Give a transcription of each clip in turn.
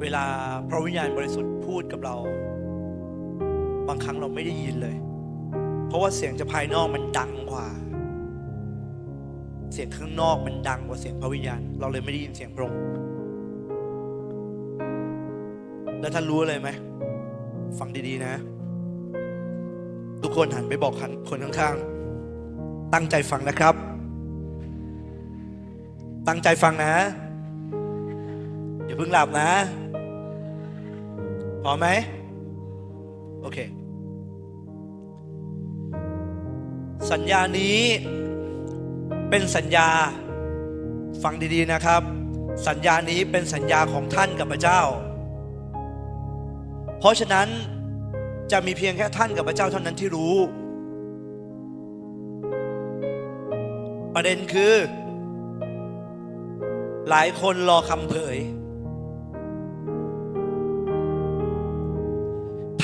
เวลาพระวิญญาณบริสุทธิ์พูดกับเรา บางครั้งเราไม่ได้ยินเลย เพราะว่าเสียงจากภายนอกมันดังกว่า เสียงข้างนอกมันดังกว่าเสียงพระวิญญาณ เราเลยไม่ได้ยินเสียงพระองค์แล้วท่านรู้เลยไหมฟังดีๆนะ ทุกคนหันไปบอกคนข้างๆ ตั้งใจฟังนะครับ ตั้งใจฟังนะอย่าเพิ่งหลับนะ พอไหมโอเค สัญญานี้เป็นสัญญาฟังดีๆนะครับ สัญญานี้เป็นสัญญาของท่านกับพระเจ้า เพราะฉะนั้นจะมีเพียงแค่ท่านกับพระเจ้าเท่านั้นที่รู้ ประเด็นคือ หลายคนรอคำเผย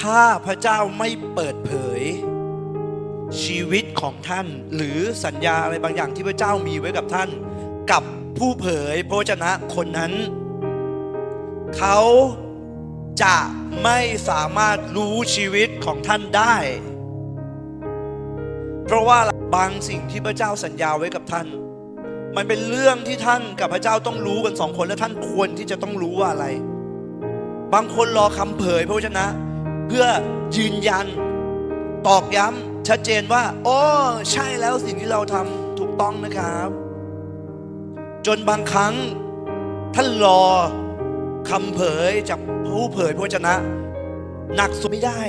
ถ้าพระเจ้าไม่เปิดเผย ชีวิตของท่าน หรือสัญญาอะไรบางอย่างที่พระเจ้ามีไว้กับท่าน กับผู้เผยพระวจนะคนนั้น เขาจะไม่สามารถรู้ชีวิตของท่านได้ เพราะว่าบางสิ่งที่พระเจ้าสัญญาไว้กับท่าน มันเป็นเรื่องที่ท่านกับพระเจ้าต้องรู้กันสองคนและท่านควรที่จะต้องรู้ว่าอะไร บางคนรอคำเผยพระวจนะ เพื่อยืนยันตอกย้ำชัดเจนว่า โอ้ใช่แล้วสิ่งที่เราทำถูกต้องนะครับ จนบางครั้งท่านรอคำเผยจากผู้เผยพระวจนะ หนักสุดไม่ได้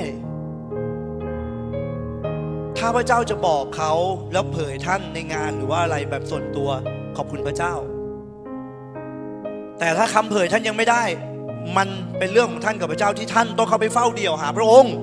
ถ้าพระเจ้าจะบอกเขาแล้วเผยท่านในงานหรือว่าอะไรแบบส่วนตัวขอบคุณพระเจ้า แต่ถ้าคำเผยท่านยังไม่ได้ มันเป็นเรื่องของท่านกับพระเจ้าที่ท่านต้องเข้าไปเฝ้าเดี่ยวหาพระองค์